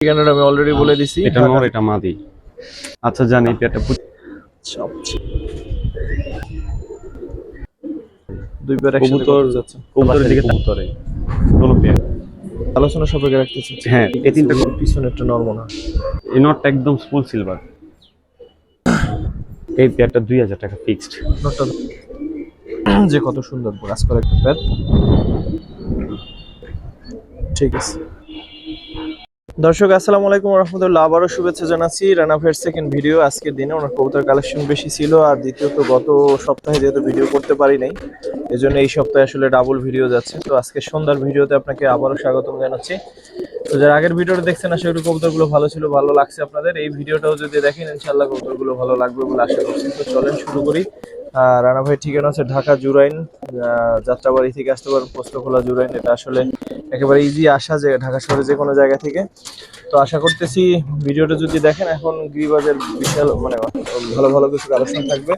ঠিকানাটা আমি অলরেডি বলে দিছি। এটা নর এটা মাদি। আচ্ছা জানি পেয়ারটা পু- সবচেয়ে দুই পেয়ার একসাথে কবুতর যাচ্ছে। কবুতরের দিকে কবুতরে। কোনো পেয়ার। আলোচনা সাপেক্ষে রাখতে চাচ্ছি হ্যাঁ এই তিনটা পিছনে একটা নর্মাল এই নটটা একদম ফুল সিলভার। এই পেয়ারটা দুই হাজার টাকা ফিক্সড নটটা যে কত সুন্দর কাজ করে একটা পেয়ার। ঠিক আছে। দর্শক, আসসালামু আলাইকুম রহমতুল্লাহ। আবারও শুভেচ্ছা জানাচ্ছি রানা ফের সেকেন্ড ভিডিও আজকের দিনে ওনার কবুতর কালেকশন বেশি ছিল আর দ্বিতীয়ত গত সপ্তাহে যেহেতু ভিডিও করতে পারি নাই এই জন্য এই সপ্তাহে আসলে ডাবল ভিডিও যাচ্ছে। তো আজকে সন্ধ্যার ভিডিওতে আপনাকে আবারও স্বাগতম জানাচ্ছি। তো যারা আগের ভিডিওটা দেখছেন, আশা করি কবুতরগুলো ভালো ছিল, ভালো লাগছে আপনাদের। এই ভিডিওটাও যদি দেখেন ইনশাল্লাহ কবুতরগুলো ভালো লাগবে বলে আশা করছি। তো চলেন শুরু করি। রানা ভাই ঠিকানা হচ্ছে ঢাকা জুরাইন যাত্রাবাড়ি থেকে আসতে পারেন পোস্তখোলা জুরাইন। এটা আসলে একেবারে ইজি আসা যে ঢাকা শহরে যে কোনো জায়গা থেকে। তো আশা করতেছি ভিডিওটা যদি দেখেন, এখন গিরিবাজের বিশাল মানে ভালো ভালো কিছু কালেকশন থাকবে।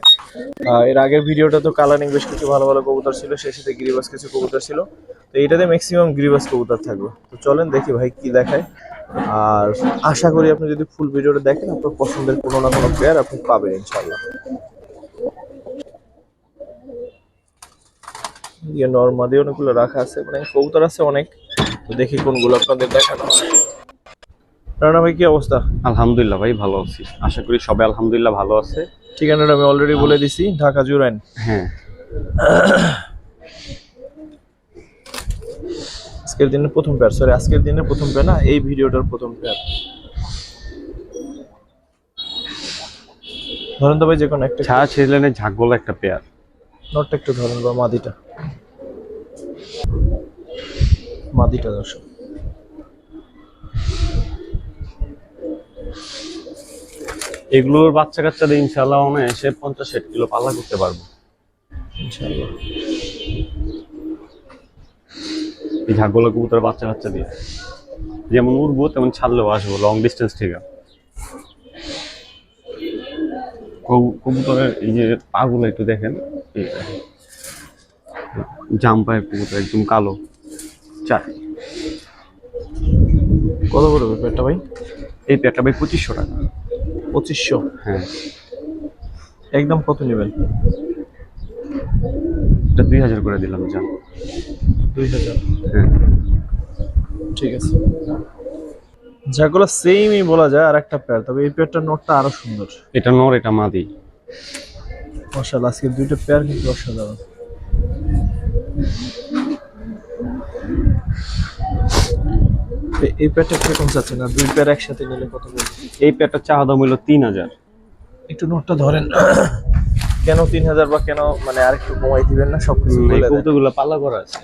এর আগের ভিডিওটা তো কালারিং বেশ কিছু ভালো ভালো কবুতর ছিল, সেই সাথে গিরিবাজ কিছু কবুতর ছিল। তো এইটাতে ম্যাক্সিমাম গিরিবাজ কবুতর থাকবে। তো চলেন দেখি ভাই কি দেখায়। আর আশা করি আপনি যদি ফুল ভিডিওটা দেখেন, আপনার পছন্দের কোনো না কোনো পেয়ার আপনি পাবেন ইনশাল্লাহ ইয়ে নর্মাদি অনেকগুলো রাখা আছে মানে কবুতর আছে অনেক। তো দেখি কোনগুলো আপনাদের দেখানো। রানা ভাই কি অবস্থা? আলহামদুলিল্লাহ ভাই ভালো আছি। আশা করি সবাই আলহামদুলিল্লাহ ভালো আছে। ঠিকানাটা আমি অলরেডি বলে দিছি ঢাকা জুরাইন হ্যাঁ। আজকের দিনের প্রথম পেয়ার সরি আজকের দিনের প্রথম পেয়ার না এই ভিডিওটার প্রথম পেয়ার ধরেন তো ভাই যে কোনো একটা ছাড়া ছেলেনের ঝাঁকগোলা একটা পেয়ার নটটা একটু ধরেন বা মাদিটা। মাদিটা দর্শক। এগুলোর বাচ্চা কাচ্চাদের ইনশাল্লাহ অনায়াসে পঞ্চাশ ষাট কিলো পাল্লা করতে পারব। ইনশাআল্লাহ। এই ঝাঁকগোলা কবুতর বাচ্চা কাচ্চা দিয়ে। যেমন উঠবো তেমন ছাড়লেও আসব লং ডিস্টেন্স থেকে। কবুতরের এই যে পাগুলো একটু দেখেন। দেখেন। কবুতর একদম কালো। চার। কত পড়বে পেয়ারটা ভাই? এই পেয়ারটা ভাই পঁচিশশো টাকা। পঁচিশশো? হ্যাঁ। একদম কত নেবেন? এটা দুই হাজার করে দিলাম জান দুই হাজার। হ্যাঁ। ঠিক আছে। যাগুলো সেমই বলা যায় আর একটা পেয়ার তবে এই পেয়ারটার নোটটা আরও সুন্দর। এটা নর এটা মাদি। মাশাআল্লাহ আজকে দুইটা পেয়ার কিন্তু অসাধারণ। এই পেয়ারটা কীরকম চাচ্ছে না দুই পেয়ার একসাথে নিলে কত এই পেয়ারটা চাওয়া দাম হইল তিন হাজার। একটু নোটটা ধরেন। কেন তিন হাজার বা কেন মানে আরেকটু কমাই দিবেন না দেন। কবুতরগুলো পাল্লা করা আছে।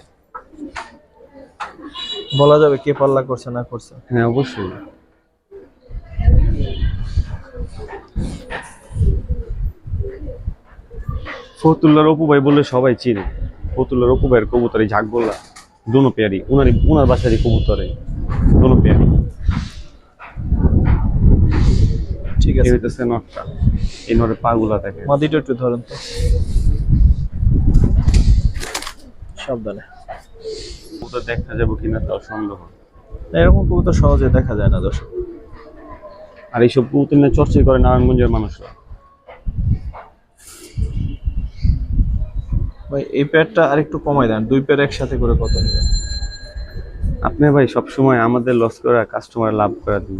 বলা যাবে কে পাল্লা করছে না করছে? হ্যাঁ অবশ্যই। ফতুল্লার অপু ভাই বলে সবাই চিনে। ফতুল্লার অপু ভাইয়ের কবুতর এই ঝাঁকগোলা দোনো পেয়ারি। উনারই উনার বাসারই কবুতরে দোনো পেয়ারি। ঠিক আছে। হইতেছে নটটা। এই নরের পাগুলা দেখে মাদিটা একটু ধরেন তো। সাবধানে। কবুতর দেখা যাব কিনা তাও সন্দেহ। এরকম কবুতর সহজে দেখা যায় না দর্শক। আর এইসব কবুতর নিয়ে চর্চা করে নারায়ণগঞ্জের মানুষরা। ভাই এই পেয়ারটা আরেকটু কমাই দেন দুই পেয়ার একসাথে করে কত আপনি ভাই সবসময় আমাদের লস করা কাস্টমার লাভ করে দিন।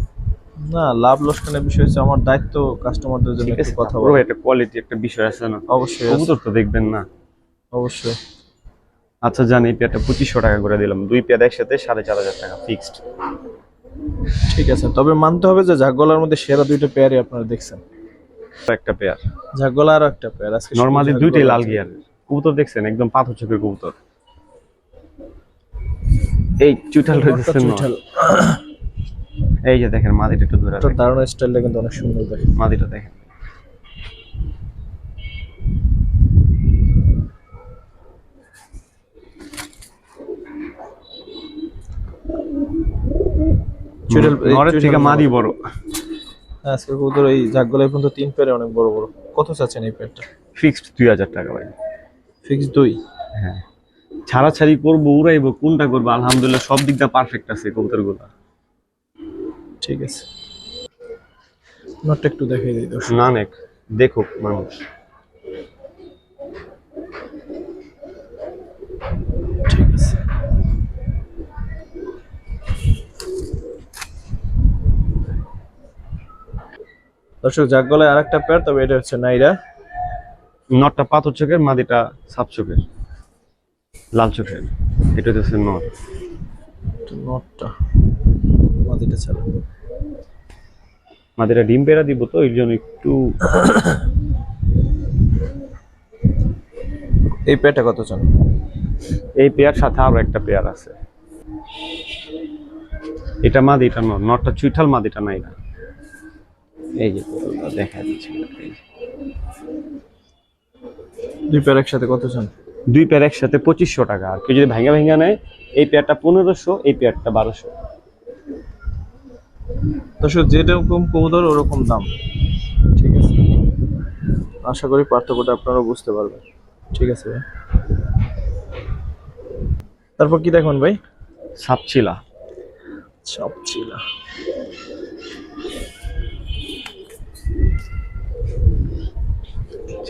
না লাভ লোকসানের বিষয় হচ্ছে আমার দায়িত্ব কাস্টমারদের জন্য একটু কথা বড় বলা একটা কোয়ালিটি একটা বিষয় আছে না? অবশ্যই কবুতর তো দেখবেন না। অবশ্যই। আচ্ছা জানি এই পেয়ারটা পঁচিশশো টাকা করে দিলাম। দুই পেয়ার একসাথে সাড়ে চার হাজার টাকা ফিক্সড ঠিক আছে তবে মানতে হবে যে ঝাগগলার মধ্যে সেরা দুইটা পেয়ারই আপনারা দেখছেন। একটা পেয়ার। ঝাগগলা আর একটা পেয়ার আজকে নর্মালি দুইটাই লাল। গিয়ার কবুতর দেখছেন? একদম পাথর চোখের কবুতর। এই চুটাল রয়েছেন চুইঠাল। এই যে দেখেন মাদিটা একটু ধরে দারুণ স্টাইলটা কিন্তু অনেক সুন্দর দেখে মাদিটা দেখেন। চুইঠাল- এই নরের থেকে মাদি বড়। আজকে কবুতর এই ঝাগগলায় পর্যন্ত তিন পেয়ারে অনেক বড় বড়। কত চাচ্ছেন এই পেয়ারটা? ফিক্সড দুই হাজার টাকা ভাই। ফিক্স দুই? হ্যাঁ। ছাড়াছাড়ি করব উড়াইবো কোনটা করব? আলহামদুলিল্লাহ সব দিকটা পারফেক্ট আছে কবুতরগুলা ঠিক আছে। নটটা একটু দেখাই দিই দর্শক। না দেখুক মানুষ। দর্শক যাক গলায় আর একটা পেয়ার তবে এটা হচ্ছে নাইরা। নটটা পাথর চোখের মাদিটা সাপ চোখের লাল চোখের। এটা হচ্ছে নট। নটটা মাদিটা ছাড়া। মাদিটা ডিম পেড়া দিব তো এই জন্য একটু এই পেয়ারটা কত চান? এই পেয়ার সাথে আরও একটা পেয়ার আছে। এটা মাদি এটা নট নটটা চুইঠাল মাদিটা নাই না এই যে দেখা দিচ্ছে দুই পেয়ার একসাথে কত চান? দুই পেয়ার একসাথে পঁচিশশো টাকা। আর কেউ যদি ভাঙ্গা ভাঙ্গা নেয় এই পেয়ারটা পনেরোশো এই পেয়ারটা বারোশো। দর্শক যেরকম কবুতর ওরকম দাম। ঠিক আছে? আশা করি পার্থক্যটা আপনারা বুঝতে পারবেন। ঠিক আছে ভাই। তারপর কি দেখুন ভাই? সাপচিলা। সব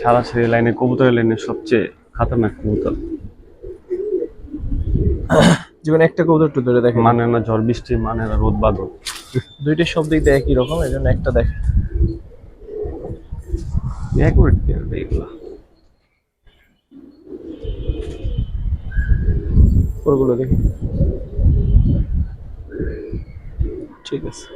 ছাড়া ছেড়ে লাইনে কবুতরের লাইনে সবচেয়ে খাতারনাক কবুতর। জীবনে একটা কবুতর একটু ধরে দেখেন। মানে না ঝড় বৃষ্টি মানে না রোদ বাদল। দুইটা সব দিক দিয়ে একই রকম এই জন্য একটা দেখে অ্যাকুরেট এগুলা। ওরগুলো দেখি। ঠিক আছে।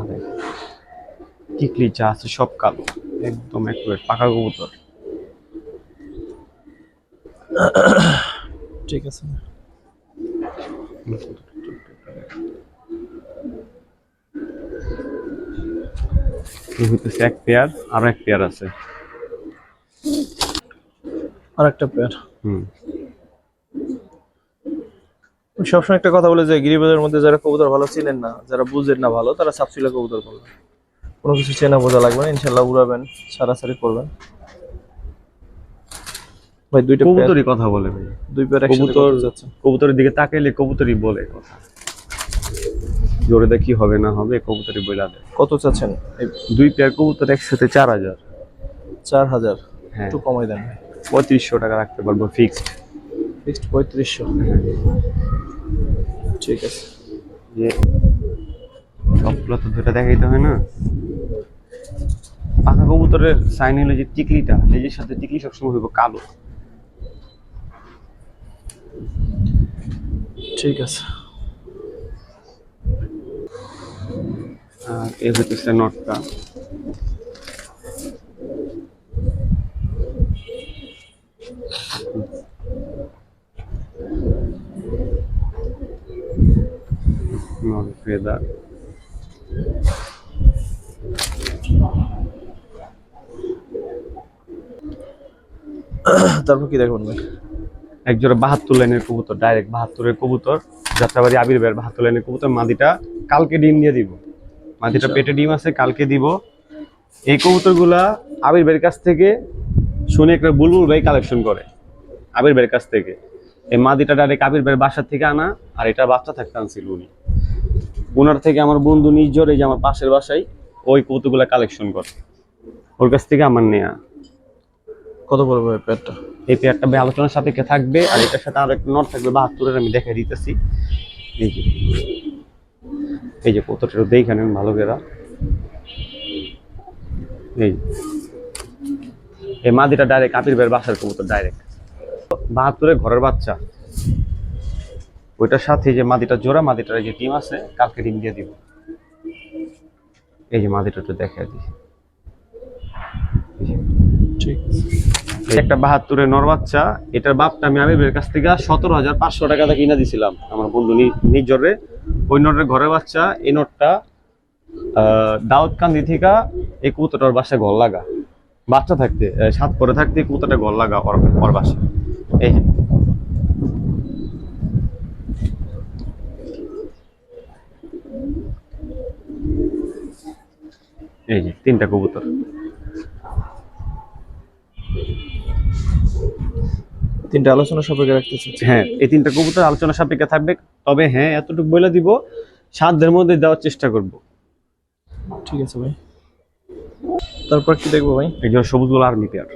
কবুতরের পা টিকলি যা আছে সব কালো একদম অ্যাকুরেট পাকা কবুতর। ঠিক আছে। এই হইতেছে এক পেয়ার আর এক পেয়ার আছে। আর একটা পেয়ার। হুম। সবসময় একটা কথা বলে যে গিরিবাজের মধ্যে যারা কবুতর ভালো চিনেন না যারা বুঝেন না ভালো তারা সাপসিলা কবুতর করবেন কোনো কিছু চেনা বোঝা লাগবে না ইনশাল্লাহ উড়াবেন সারাসারি করবেন। ভাই দুইটা কবুতরই কথা বলে ভাই। দুই পেয়ার কবুতর কবুতরের দিকে তাকাইলে কবুতরই বলে কথা। জোরে দেখি হবে না হবে কবুতরই বইলা দেয়। কত চাচ্ছেন? দুই পেয়ার কবুতর একসাথে চার হাজার। চার হাজার। হ্যাঁ। একটু কমাই দেন। পঁয়ত্রিশশো টাকা রাখতে পারব ফিক্সড ফিক্সড পঁয়ত্রিশশো। ঠিক আছে। যে সবগুলো তো ধরে দেখাইতে হয় না। পাকা কবুতরের সাইন হলো যে টিকলিটা লেজের সাথে টিকলি সবসময় হইব কালো। ঠিক আছে। আর এ হইতেছে নটটা। নট ফেদার তারপর কি দেখুন একজোড়া বাহাত্তর লাইনের কবুতর ডাইরেক্ট বাহাত্তরের কবুতর। যাত্রাবাড়ি আবির বের বাহাত্তর লাইনের কবুতর মাদিটা কালকে ডিম দিয়ে দিব। মাদিটা আচ্ছা। পেটে ডিম আছে কালকে দিব। এই কবুতরগুলা আবির বের কাছ থেকে শুনে একটা বুলবুল ভাই কালেকশন করে। আবির বের কাছ থেকে। এই মাদিটা ডাইরেক্ট আবির বের বাসার থেকে আনা আর এটা বাচ্চা থাকতে আনছিল উনি। ওনার থেকে আমার বন্ধু নিজর এই যে আমার পাশের বাসায় ওই কবুতরগুলা কালেকশন করে। ওর কাছ থেকে আমার নেয়া। কত পড়বে ভাই পেয়ারটা? এই পেয়ারটা আলোচনার সাপেক্ষে থাকবে আর এটার সাথে আরও একটা নট থাকবে বাহাত্তরের আমি দেখে দিতেছি। এই যে এই যে কতটা দেখে নেন ভালো করে। এই এই মাদিটা ডাইরেক্ট আপির বের বাসার কবুতর ডাইরেক্ট বাহাত্তরের ঘরের বাচ্চা। ওইটার সাথে যে মাদিটা জোড়া মাদিটার যে ডিম আছে কালকে ডিম দিয়ে দিব। এই যে মাদিটা একটু দেখা দিই। ঠিক। এই একটা বাহাত্তরের নর বাচ্চা এটার বাপটা আমি আবিবের কাছ থেকে সতেরো হাজার পাঁচশো টাকা দিয়ে কিনা দিছিলাম। আমার বন্ধু নি- নিজরে ওই নটের ঘরের বাচ্চা এই নটটা দাউদকান্দি থেকে এই কবুতরটার বাসায় ঘর লাগা। বাচ্চা থাকতে সাত পরে থাকতে কুতোটা ঘর লাগা ওর বাসায়। এই এই যে তিনটা কবুতর। তিনটা আলোচনা সাপেক্ষে রাখতে চাচ্ছি। হ্যাঁ এই তিনটা কবুতর আলোচনা সাপেক্ষে থাকবে। তবে হ্যাঁ এতটুকু বলে দিব সাধ্যের মধ্যে দেওয়ার চেষ্টা করব। ঠিক আছে ভাই। তারপর কি দেখব ভাই? এই যে সবুজ গোলা আর্মি পেয়ার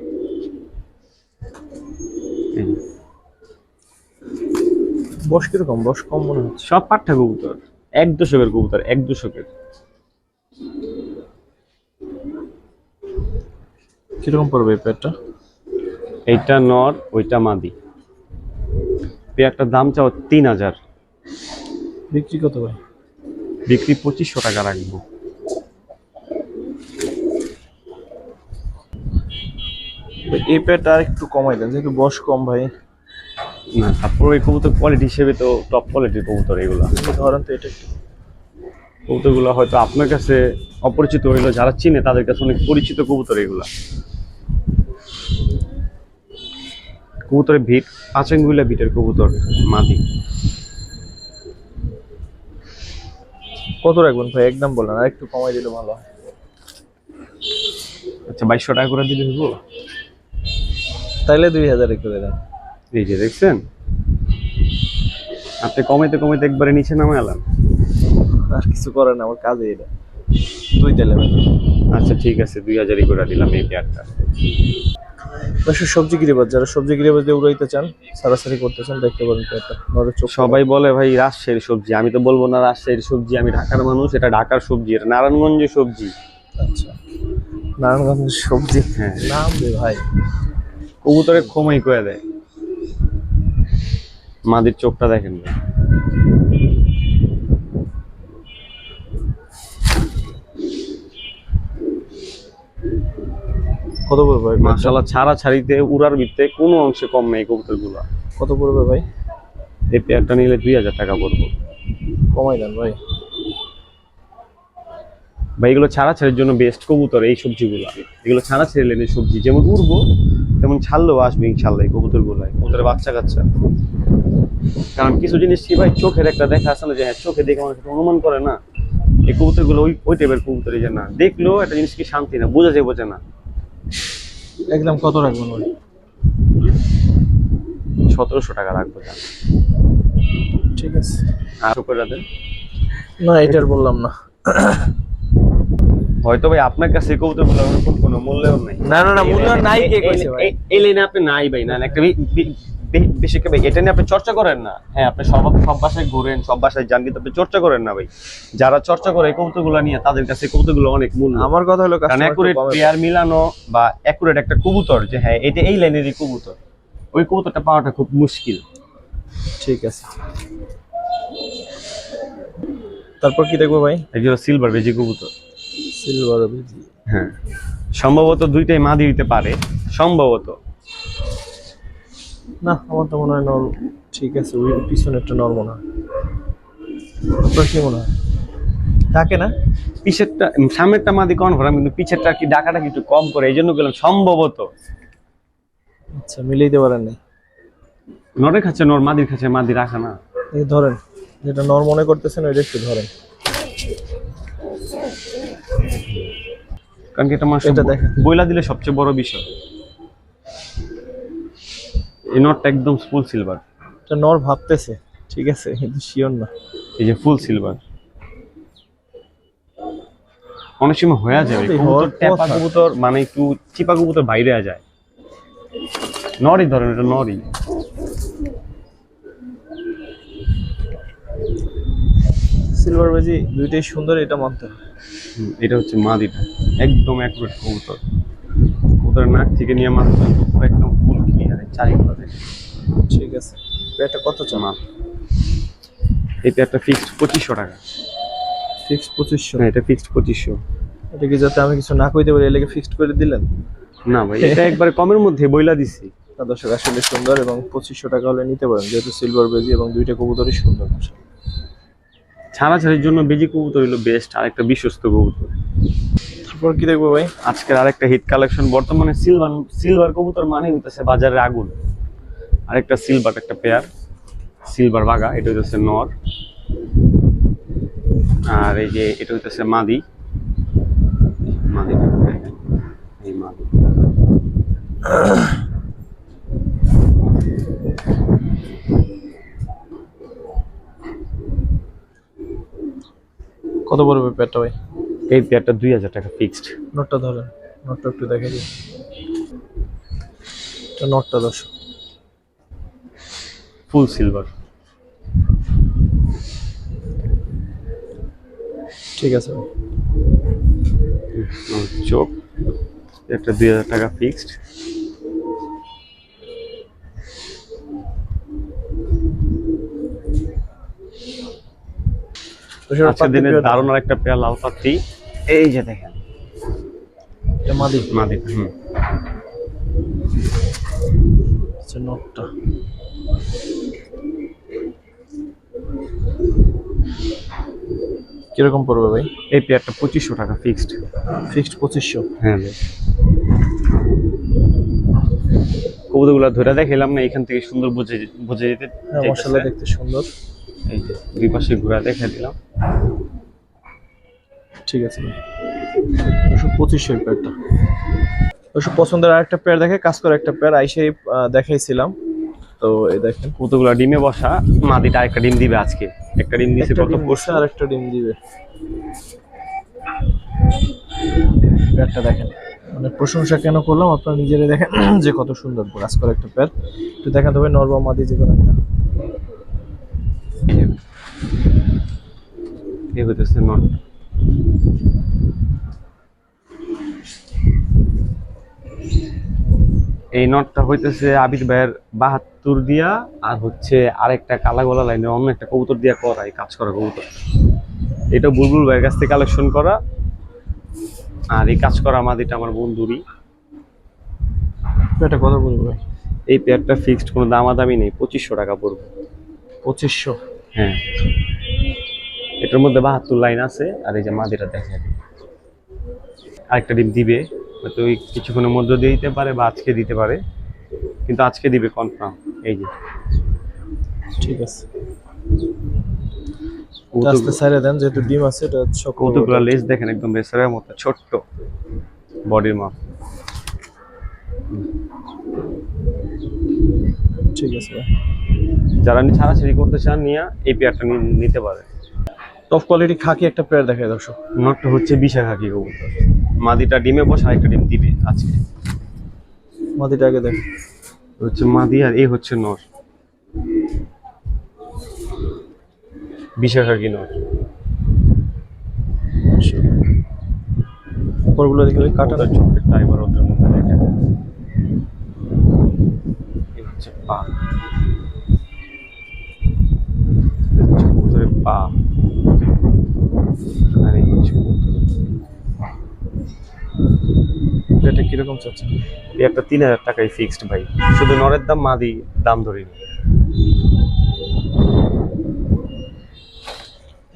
বস কীরকম? বস কম মনে হচ্ছে। সব পাঠ্যা কবুতর। এক দশকের কবুতর এক দশকের। কীরকম পড়বে এই পেয়ারটা? এইটা নর ওইটা মাদি। পেয়ারটার দাম চাও তিন হাজার। বিক্রি কত ভাই? বিক্রি পঁচিশশো টাকা রাখব। এই পেয়ারটা আর একটু কমাই দেন যেহেতু বস কম ভাই। না তারপর এই কবুতর কোয়ালিটি হিসেবে তো টপ কোয়ালিটির কবুতর এগুলো। ধরেন তো এটা একটু। কবুতরগুলো হয়তো আপনার কাছে অপরিচিত হইল যারা চিনে তাদের কাছে অনেক পরিচিত কবুতর এগুলা। কবুতরের ভিট পাঁচাঙ্গুলা ভিটের কবুতর মাদি। কত রাখবেন ভাই? একদম বলেন আর একটু কমাই দিলে ভালো আচ্ছা বাইশশো টাকা করে দিলে হইব? তাইলে দুই হাজারে করে দেন। এই যে দেখছেন? আপনি কমাইতে কমাইতে একবারে নিচে নামে এলাম। আর কিছু করেন আমার কাজে এটা। দুই ভাই আচ্ছা ঠিক আছে দুই হাজারই করে দিলাম এই পেয়ারটা। অবশ্য সবজি গিরিবাজ যারা সবজি গিরিবাজ দিয়ে উড়াইতে চান সারাসারি করতে চান দেখতে পারেন পেয়ারটা সবাই বলে ভাই রাজশাহীর সবজি। আমি তো বলব না রাজশাহীর সবজি আমি ঢাকার মানুষ এটা ঢাকার সবজি এটা নারায়ণগঞ্জের সবজি। আচ্ছা। নারায়ণগঞ্জের সবজি? হ্যাঁ। নাম রে ভাই। কবুতরে খমাই করে দেয়। মাদির চোখটা দেখেন ভাই। কত পড়বে ভাই মাশাআল্লাহ ছাড়া ছাড়িতে উড়ার ভিত্তে কোনো অংশে কম নেই কবুতরগুলো। কত পড়বে ভাই? এই পেয়ারটা নিলে দুই হাজার টাকা পড়ব। কমাই দেন ভাই। ভাই এগুলো ছাড়া ছাড়ির জন্য বেস্ট কবুতর এই সবজিগুলো। এগুলো ছাড়া ছেড়ে লেনে সবজি যেমন উড়বো তেমন ছাড়লেও আসবে ইনশাল্লাহ এই কবুতরগুলো কবুতরের বাচ্চা কাচ্চা। কারণ কিছু জিনিস কি ভাই চোখের একটা দেখা আছে না যে হ্যাঁ চোখে দেখে মানুষ অনুমান করে না। এই কবুতরগুলো ওই ওই টাইপের কবুতরই যে না। দেখলেও একটা জিনিস কি শান্তি না বোঝা যায় বোঝে না। একদম কত রাখবেন ভাই? সতেরোশো টাকা রাখব ঠিক আছে। আর দেন না এটার বললাম না। হয়তো ভাই আপনার কাছে এই কবুতরগুলো ওরকম কোনো মূল্যও নাই। না না না মূল্য নাই কে কইছে ভাই। এই- লাইনে আপনি নাই ভাই না একটা বেশি ভাই, এটা নিয়ে আপনি চর্চা করেন না। হ্যাঁ আপনি সব সব বাসায় ঘোরেন সব বাসায় যান কিন্তু আপনি চর্চা করেন না ভাই। যারা চর্চা করে এই নিয়ে তাদের কাছে এই অনেক মূল্য। আমার কথা হলো কারণ অ্যাকুরেট পেয়ার মিলানো বা অ্যাকুরেট একটা কবুতর যে হ্যাঁ এটা এই লাইনেরই কবুতর। ওই কবুতরটা পাওয়াটা খুব মুশকিল। ঠিক আছে। তারপর কি দেখব ভাই? একজন সিলভার বেজি কবুতর। সিলভার বিজি হ্যাঁ। সম্ভবত দুইটাই মাদি দিতে পারে। সম্ভবত। না আমার তো মনে হয় নর ঠিক আছে ওই পিছনে একটা নর মনে হয়। আপনার কি মনে হয়? থাকে না? পিছেরটা সামনেরটা মাদি কনফার্ম কিন্তু পিছেরটা কি ডাকাটা একটু কম করে? এই জন্য গেলাম সম্ভবত। আচ্ছা মিলিয়ে দিতে পারেন নাই? নরের খাচ্ছে নর মাদির খাচ্ছে মাদি রাখা না। এই ধরেন যেটা নর মনে করতেছেন ওইটা একটু ধরেন। কারণ কি এটা মানুষ এটা দেখেন। বইলা দিলে সবচেয়ে বড় বিষয়। এই নটটা একদম ফুল সিলভার এটা নর ভাবতেছে ঠিক আছে কিন্তু শিওর না। এই যে ফুল সিলভার অনেক সময় হয়ে কবুতর টেপা কবুতর মানে একটু চিপা কবুতর বাইরে যায়। নরই ধরেন এটা নরই। সিলভার বেজি দুইটাই সুন্দর এটা মানতে এটা হচ্ছে মাদিটা। একদম অ্যাকুরেট কবুতর। কবুতরের নাক থেকে নিয়ে মাথা একদম ক্লিয়ার চারিগুলো দেখে ঠিক আছে। এটা কত চান মাপ এই পেয়ারটা ফিক্সড পঁচিশশো টাকা। ফিক্স পঁচিশশো? হ্যাঁ এটা ফিক্সড পঁচিশশো। এটা কি যাতে আমি কিছু না কইতে পারি এলাকে ফিক্সড করে দিলেন? না ভাই এটা একবারে কমের মধ্যে বইলা দিছি। দর্শক আসলে সুন্দর এবং পঁচিশশো টাকা হলে নিতে পারেন যেহেতু সিলভার বেজি এবং দুইটা কবুতরই সুন্দর। ছাড়াছাড়ির জন্য বেজি কবুতর হলো বেস্ট আর একটা বিশ্বস্ত কবুতর। তারপর কি দেখব ভাই? আজকের আরেকটা হিট কালেকশন বর্তমানে সিলভার সিলভার কবুতর মানে হইতেছে বাজারে আগুন। আরেকটা সিলভার একটা পেয়ার সিলভার বাগা এটা হইতেছে নর। আর এই যে এটা হইতেছে মাদি। দেখেন এই মাদি। কত পড়বে পেয়ারটা ভাই? এই পেয়ারটা দুই হাজার টাকা ফিক্সড নোটটা ধরেন। নোটটা একটু দেখে দিই। নোটটা দর্শক ফুল সিলভার ঠিক আছে চোখ। একটা দুই হাজার টাকা ফিক্সড পাত্তি দারুণ একটা পেয়ার লাল পাত্রি এই যে দেখেন। এটা মাদি। মাদি হুম। নোটটা। কীরকম পড়বে ভাই? এই পেয়ারটা পঁচিশশো টাকা ফিক্সড ফিক্সড পঁচিশশো। হ্যাঁ ভাই। কবুতরগুলো ধরে দেখাইলাম না এখান থেকে সুন্দর বুঝে বুঝে যেতে হ্যাঁ মশলা দেখতে সুন্দর। এই যে দুই পাশে ঘোরা দেখা দিলাম। ঠিক আছে দুশো পঁচিশশো এই পেয়ারটা দুশো পছন্দের আরেকটা পেয়ার দেখে কাজ করে একটা পেয়ার আইসেই আহ, দেখাইছিলাম। তো এই দেখেন। কতগুলো ডিমে বসা মাদিটা একটা ডিম দিবে আজকে। একটা ডিম দিছে একটা কত ডিম আর একটা ডিম দিবে। পেয়ারটা দেখেন। মানে প্রশংসা কেন করলাম? আপনারা নিজেরাই দেখেন যে কত সুন্দর কাজ করে একটা পেয়ার তো দেখা তবে নর্মাল মাদি যে কোনো একটা। এ হইতেছে নট এই নটটা হইতেছে আবির ভাইয়ের বাহাত্তর দিয়া আর হচ্ছে আরেকটা কালা গলা লাইনের অন্য একটা কবুতর দিয়া করা এই কাজ করা কবুতর। এটা বুলবুল ভাইয়ের কাছ থেকে কালেকশন করা। আর এই কাজ করা মাদিটা আমার বন্ধুরই। পেয়ারটা কত বলব ভাই? এই পেয়ারটা ফিক্সড কোনো দামাদামি নেই পঁচিশশো টাকা পড়বে। পঁচিশশো? হ্যাঁ। এটার মধ্যে বাহাত্তর লাইন আছে আর এই যে মাদিটা দেখা দিই। আরেকটা ডিম দিবে হয়তো ওই কিছুক্ষণের মধ্যে দিয়ে দিতে পারে বা আজকে দিতে পারে কিন্তু আজকে দিবে কনফার্ম এই যে। ঠিক আছে। আস্তে সাইরে দেন যেহেতু ডিম আছে এটা সব কৌতুকগুলো লেজ দেখেন একদম রেসারের মতো ছোট্ট বডির মাপ। ঠিক আছে যারা ছাড়াছাড়ি করতে চান নিয়ে এই পেয়ারটা নিতে পারে। টপ কোয়ালিটি খাকি একটা পেয়ার দেখায় দর্শক। নটটা হচ্ছে বিশাখা কি কবুতর। মাদিটা ডিমে বসে আরেকটা ডিম দিবে আজকে। মাদিটা আগে দেখ। হচ্ছে মাদি আর এই হচ্ছে নর। বিশাখা কি নর। উপরগুলো দেখে কাটা। কাটার চোখের টাইমার ওদের মধ্যে এই হচ্ছে পা। পা। আর এই এটা কীরকম চাচ্ছেন? এই একটা তিন হাজার টাকায় ফিক্সড ভাই। শুধু নরের দাম মাদি দাম ধরিনি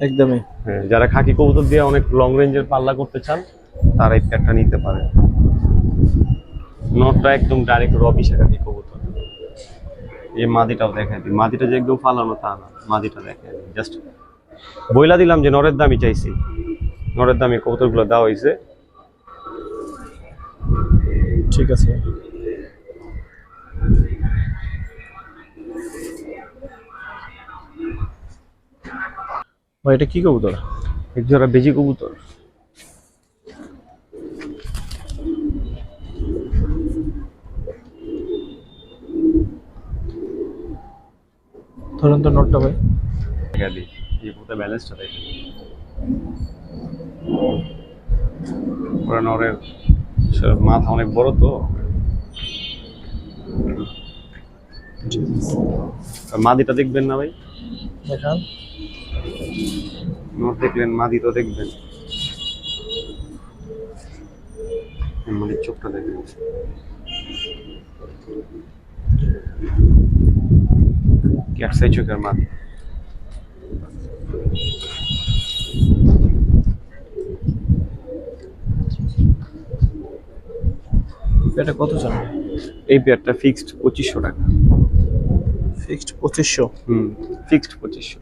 একদমই। হ্যাঁ যারা খাকি কবুতর দিয়ে অনেক লং রেঞ্জের পাল্লা করতে চান তারা এই প্যাকটা নিতে পারে। নটটা একদম ডাইরেক্ট রবি শাখাকি কবুতর। এই মাদিটাও দেখাই দিই। মাদিটা যে একদম ফালানো তা না মাদিটা দেখাই দিই। জাস্ট বইলা দিলাম যে নরের দামই চাইছি। নরের দামে কবুতরগুলো দেওয়া হয়েছে ঠিক আছে। ভাই এটা কি কবুতর? এক জোড়া বেজি কবুতর। ধরেন তো নোটটা ভাই। দেখা এই কবুতর ব্যালেন্সটা নরের মাথা অনেক বড় তো। মাদিটা দেখবেন না ভাই? দেখান। নর দেখলেন মাদি তো দেখবেন মাদির চোখটা দেখবেন ক্যাটসাই চোখের মাদি? এটা কত চান? এই পেয়ারটা ফিক্সড পঁচিশশো টাকা। ফিক্সড পঁচিশশো? হুম ফিক্সড পঁচিশশো।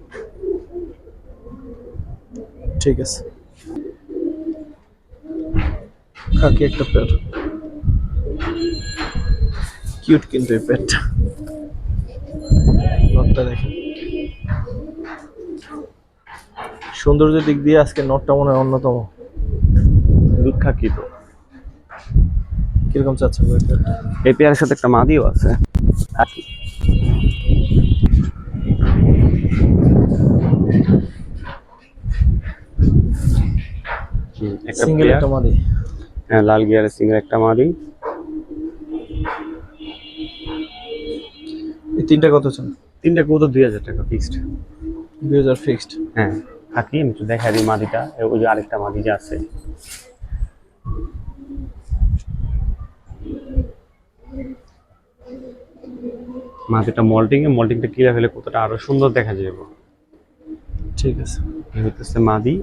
ঠিক আছে। খাকি একটা পেয়ার। কিউট কিন্তু এই পেয়ারটা। নটটা দেখেন। সৌন্দর্যের দিক দিয়ে আজকে নটটা মনে হয় অন্যতম। দুধ খাকি তো কীরকম চাচ্ছেন এই পেয়ারের সাথে একটা মাদিও আছে। খাকি হুম, সিঙ্গেল একটা মাদি। হ্যাঁ লাল গিয়ারের সিঙ্গেল একটা মাদি। এই তিনটা কত চান? তিনটা কত দুই হাজার টাকা ফিক্সড দুই হাজার ফিক্সড হ্যাঁ। থাকি আমি একটু দেখা দিই মাদিটা ওই যে আরেকটা মাদি যে আছে। মাটিটা মল্টিং এ মল্টিংটা কিলা ফেলে কতটা আরও সুন্দর দেখা যাবে? ঠিক আছে। এই মাদি।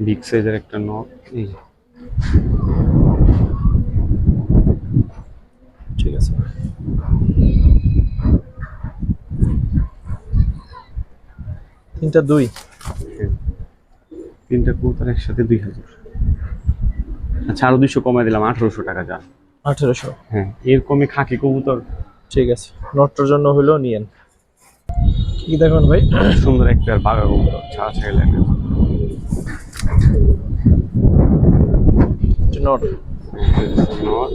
বিগ সাইজের একটা নখ এই যে। ঠিক আছে তিনটা দুই। তিনটা কবুতর একসাথে দুই হাজার। আচ্ছা আরও দুইশো কমাই দিলাম আঠারোশো টাকা যা। আঠেরোশো। হ্যাঁ এর কমে খাকি কবুতর। ঠিক আছে নটটার জন্য হলেও নিয়েন। কি দেখুন ভাই? সুন্দর একটা বাঘা কবুতর ছাড়া ছেড়ে লাগে নট। নট।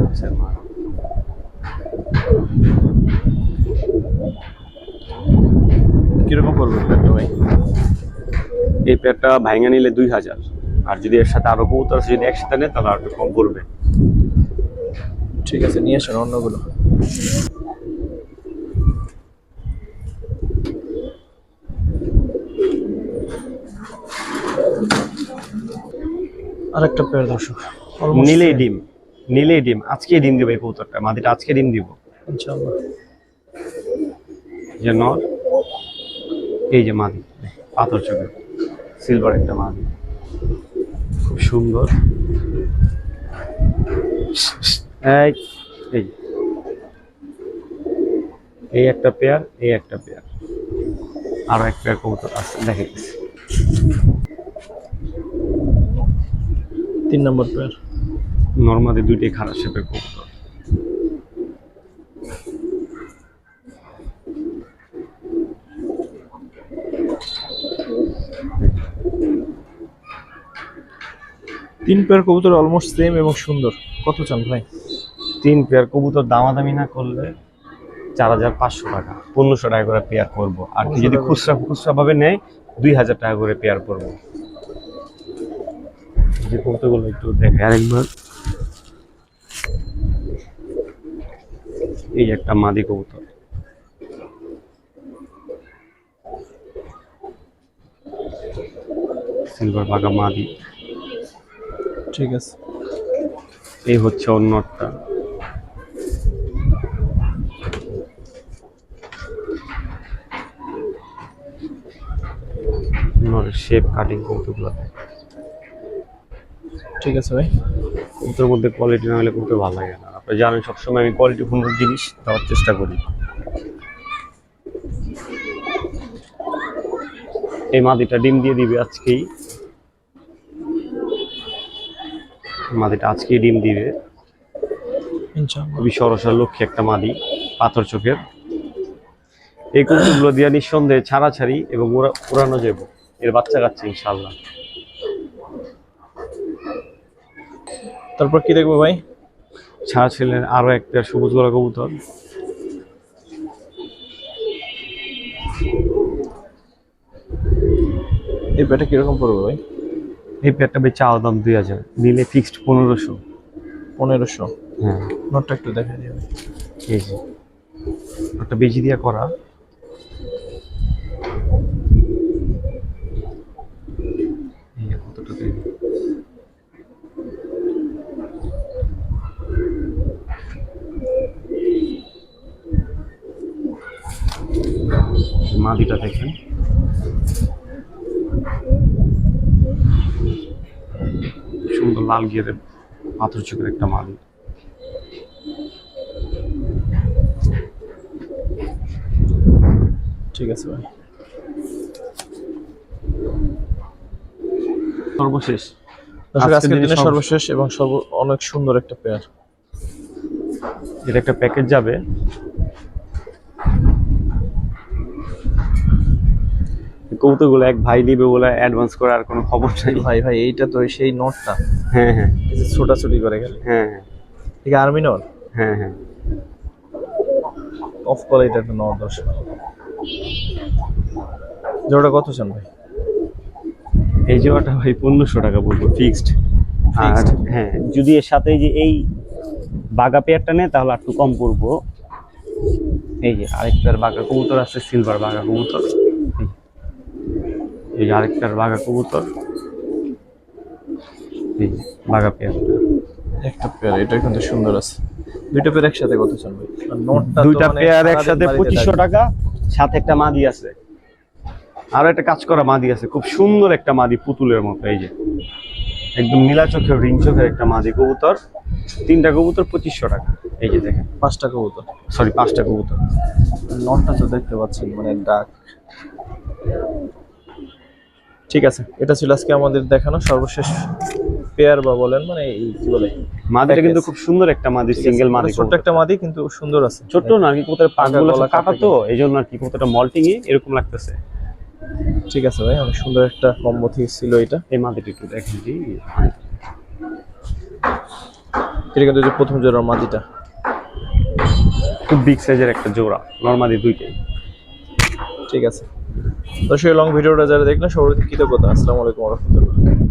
হচ্ছে মা কীরকম পড়বে পেয়ারটা ভাই? এই পেয়ারটা ভাঙা নিলে দুই হাজার। আর যদি এর সাথে আরও কবুতর যদি একসাথে নেয় তাহলে আর একটু কম পড়বে ঠিক আছে নিয়ে আসেন অন্যগুলো। আরেকটা পেয়ার দর্শক নিলেই ডিম নিলেই ডিম। আজকে ডিম দিবে এই কবুতরটা মাদিটা আজকে ডিম দিব। ইনশাআল্লাহ। যে নর এই যে মাদি পাথর চোখে সিলভার একটা মাদি। খুব সুন্দর। এই এই এই একটা পেয়ার এই একটা পেয়ার আরও এক পেয়ার কবুতর আছে দেখে গেছি তিন নম্বর পেয়ার নর্মাদি দুইটাই খারাপ শেপের কবুতর। তিন পেয়ার কবুতর অলমোস্ট সেম এবং সুন্দর। কত চান ভাই? তিন পেয়ার কবুতর দামাদামি না করলে চার হাজার পাঁচশো টাকা। পনেরোশো টাকা করে পেয়ার করব। আর কি যদি 1500 খুচরা খুচরা ভাবে নেয় দুই হাজার টাকা করে পেয়ার করব। যে কবুতরগুলো একটু দেখে আরেকবার। এই একটা মাদি কবুতর। সিলভার বাগা মাদি। ঠিক আছে। এই হচ্ছে অন্যটা নরের শেপ কাটিং কৌতুকগুলো। ঠিক আছে ভাই। কৌতুর মধ্যে কোয়ালিটি না হলে কৌতুক ভালো লাগে না। আপনি জানেন সবসময় আমি কোয়ালিটি পূর্ণ জিনিস দেওয়ার চেষ্টা করি। এই মাদিটা ডিম দিয়ে দিবে আজকেই। মাদিটা আজকেই ডিম দিবে। খুবই সরসা লক্ষ্মী একটা মাদি পাথর চোখের। এই কুকুরগুলো দিয়ে নিঃসন্দেহে ছাড়াছাড়ি এবং উড়া- উড়ানো যাব এর বাচ্চা কাচ্চা ইনশাল্লাহ তারপর কি দেখব ভাই? ছাড়া ছিলেন আরও একটা সবুজ গলা কবুতর। এই পেয়ারটা কীরকম পড়বে ভাই? এই পেয়ারটা বেচা দাম দুই হাজার। নিলে ফিক্সড পনেরোশো। পনেরোশো। হ্যাঁ। নোটটা একটু দেখা ভাই এই যে একটা বেজি দিয়া করা। মাদিটা দেখেন। সুন্দর লাল গিয়ারের পাথর চোখের একটা মাদি ঠিক আছে ভাই। সর্বশেষ। আজকের দিনে সর্বশেষ এবং সর্ব অনেক সুন্দর একটা পেয়ার এটা একটা প্যাকেজ যাবে। কৌতুকগুলো এক ভাই নিবে বলে অ্যাডভান্স করে আর কোনো খবর নাই। ভাই ভাই এইটা তো সেই নটটা। হ্যাঁ হ্যাঁ। এই যে ছোটাছুটি করে গেল। হ্যাঁ হ্যাঁ। ঠিক আর্মি নট হ্যাঁ হ্যাঁ। অফ কল এটা একটা নট দর্শক জোড়া কত চান ভাই? এই জোড়াটা ভাই পনেরোশো টাকা বলব ফিক্সড আর হ্যাঁ যদি এর সাথে যে এই বাগা পেয়ারটা নেয় তাহলে একটু কম পড়ব। এই যে আরেকটার বাগা কবুতর আছে সিলভার বাগা কবুতর। এই- বাগা কবুতর। এই পেয়ারটা একটা পেয়ার এটা কিন্তু সুন্দর আছে। দুইটা পেয়ার একসাথে কত চান ভাই? আর দুইটা মানে পেয়ার একসাথে পঁচিশশো টাকা সাথে একটা মাদি আছে। আরও একটা কাজ করা মাদি আছে খুব সুন্দর একটা মাদি পুতুলের মতো এই যে। একদম নীলা চোখের রিং চোখের একটা মাদি কবুতর। তিনটা কবুতর পঁচিশশো টাকা এই যে দেখেন। পাঁচটা কবুতর। সরি পাঁচটা কবুতর। নটটা তো দেখতে পাচ্ছেন মানে ডাক। ঠিক আছে এটা ছিল আজকে আমাদের দেখানো সর্বশেষ পেয়ার বা বলেন মানে এই কি বলে মাদিটা। কিন্তু খুব সুন্দর একটা মাদি সিঙ্গেল মাদি ছোট্ট একটা মাদি কিন্তু সুন্দর আছে। ছোট্ট না আর কি কবুতরের পাকগুলো কাটা তো এই জন্য আর কি কবুতরটা মল্টিং এ এরকম লাগতেছে। ঠিক আছে ভাই অনেক সুন্দর একটা কম্বো থেকে ছিল এটা। এই মাদিটা একটু দেখেন জি এটা কিন্তু যে প্রথম জোড়ার মাদিটা। খুব বিগ সাইজের একটা জোড়া নর্মালি দুইটাই। ঠিক আছে। দর্শক লং ভিডিওটা যারা দেখলেন সবাইকে কৃতজ্ঞতা। আসসালামু আলাইকুম রহমতুল্লাহ।